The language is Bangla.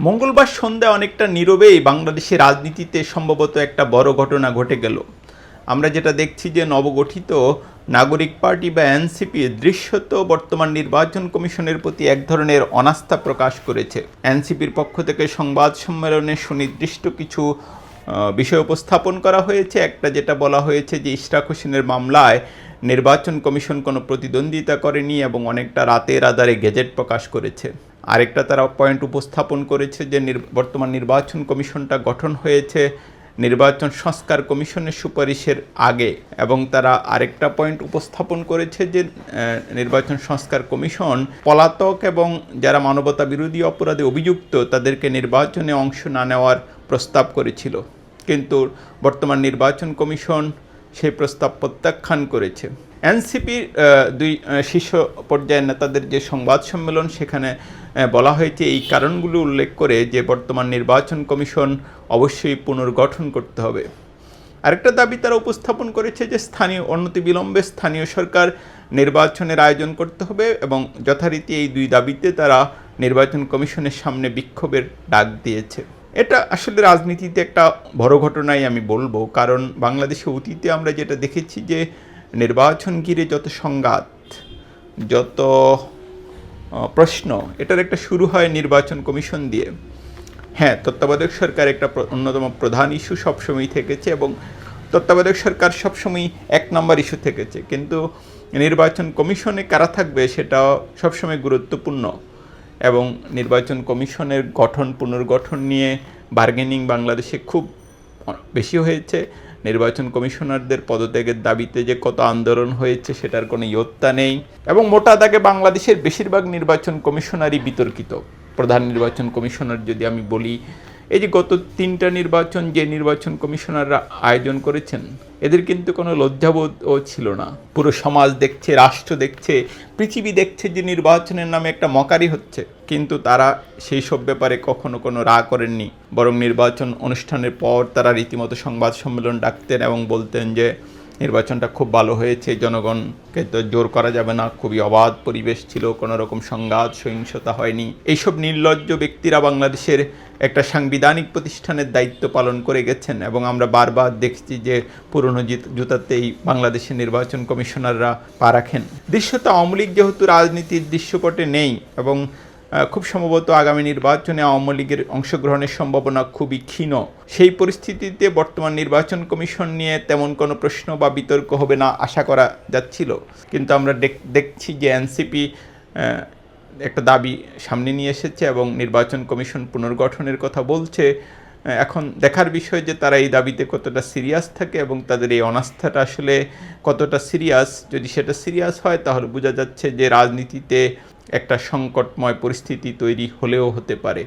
মঙ্গলবার সন্ধ্যায় অনেকটা নীরবেই বাংলাদেশের রাজনীতিতে সম্ভবত একটা বড় ঘটনা ঘটে গেল। আমরা যেটা দেখছি যে নবগঠিত নাগরিক পার্টি বা এনসিপি দৃশ্যত বর্তমান নির্বাচন কমিশনের প্রতি এক ধরনের অনাস্থা প্রকাশ করেছে। এনসিপির পক্ষ থেকে সংবাদ সম্মেলনে সুনির্দিষ্ট কিছু বিষয় উপস্থাপন করা হয়েছে। একটা যেটা বলা হয়েছে যে ইশরাক হোসেনের মামলায় নির্বাচন কমিশন কোনো প্রতিদ্বন্দ্বিতা করেনি এবং অনেকটা রাতের আধারে গেজেট প্রকাশ করেছে। আরেকটা তারা পয়েন্ট উপস্থাপন করেছে যে বর্তমান নির্বাচন কমিশনটা গঠন হয়েছে নির্বাচন সংস্কার কমিশনের সুপারিশের আগে এবং তারা আরেকটা পয়েন্ট উপস্থাপন করেছে যে নির্বাচন সংস্কার কমিশন পলাতক এবং যারা মানবতা বিরোধী অপরাধে অভিযুক্ত তাদেরকে নির্বাচনে অংশ না নেওয়ার প্রস্তাব করেছিল। কিন্তু বর্তমান নির্বাচন কমিশন সেই প্রস্তাব প্রত্যাখ্যান করেছে। এনসিপির দুই শীর্ষ পর্যায়ের নেতাদের যে সংবাদ সম্মেলন, সেখানে বলা হয়েছে এই কারণগুলো উল্লেখ করে যে বর্তমান নির্বাচন কমিশন অবশ্যই পুনর্গঠন করতে হবে। আরেকটা দাবি তারা উপস্থাপন করেছে যে স্থানীয় অনতি বিলম্বে স্থানীয় সরকার নির্বাচনের আয়োজন করতে হবে এবং যথারীতি এই দুই দাবিতে তারা নির্বাচন কমিশনের সামনে বিক্ষোভের ডাক দিয়েছে। এটা আসলে রাজনীতিতে একটা বড় ঘটনাই আমি বলব, কারণ বাংলাদেশে অতীতে আমরা যেটা দেখেছি যে নির্বাচন ঘিরে যত সংঘাত, যত প্রশ্ন, এটার একটা শুরু হয় নির্বাচন কমিশন দিয়ে। হ্যাঁ তত্ত্বাবধায়ক সরকার একটা অন্যতম প্রধান ইস্যু সবসময় থেকেছে এবং তত্ত্বাবধায়ক সরকার সবসময় এক নম্বর ইস্যু থেকেছে। কিন্তু নির্বাচন কমিশনে কারা থাকবে সেটাও সবসময় গুরুত্বপূর্ণ এবং নির্বাচন কমিশনের গঠন, পুনর্গঠন নিয়ে বার্গেনিং বাংলাদেশে খুব বেশি হয়েছে। নির্বাচন কমিশনারদের পদত্যাগের দাবিতে যে কত আন্দোলন হয়েছে সেটার কোনো ইয়ত্তা নেই এবং মোটা দাগে বাংলাদেশের বেশিরভাগ নির্বাচন কমিশনারই বিতর্কিত। প্রধান নির্বাচন কমিশনার যদি আমি বলি এই যে গত তিনটা নির্বাচন যে নির্বাচন কমিশনাররা আয়োজন করেছেন, এদের কিন্তু কোনো লজ্জাবোধও ছিল না। পুরো সমাজ দেখছে, রাষ্ট্র দেখছে, পৃথিবী দেখছে যে নির্বাচনের নামে একটা মকারি হচ্ছে। কিন্তু তারা সেই সব ব্যাপারে কখনো কোনো রা করেননি। বরং নির্বাচন অনুষ্ঠানের পর তারা রীতিমতো সংবাদ সম্মেলন ডাকতেন এবং বলতেন যে নির্বাচনটা খুব ভালো হয়েছে, জনগণকে তো জোর করা যাবে না, খুবই অবাধ পরিবেশ ছিল, কোনো রকম সংঘাত, সহিংসতা হয়নি। এইসব নির্লজ্জ ব্যক্তিরা বাংলাদেশের একটা সাংবিধানিক প্রতিষ্ঠানের দায়িত্ব পালন করে গেছেন এবং আমরা বারবার দেখছি যে পুরনো জিত- জুতাতেই বাংলাদেশের নির্বাচন কমিশনাররা পা রাখেন। দৃশ্যত আওয়ামী লীগ যেহেতু রাজনীতির দৃশ্যপটে নেই এবং খুব সম্ভবত আগামী নির্বাচনে আওয়ামী লীগের অংশগ্রহণের সম্ভাবনা খুবই ক্ষীণ। সেই পরিস্থিতিতে বর্তমান নির্বাচন কমিশন নিয়ে তেমন কোনো প্রশ্ন বা বিতর্ক হবে না আশা করা যাচ্ছিল। কিন্তু আমরা দেখ- দেখছি যে এনসিপি একটা দাবি সামনে নিয়ে এসেছে এবং নির্বাচন কমিশন পুনর্গঠনের কথা বলছে। এখন দেখার বিষয় যে তারা এই দাবিতে কতটা সিরিয়াস থাকে এবং তাদের এই অনাস্থাটা আসলে কতটা সিরিয়াস, যদি সেটা সিরিয়াস হয় তাহলে বোঝা যাচ্ছে যে রাজনীতিতে একটা সংকটময় পরিস্থিতি তৈরি হলেও হতে পারে।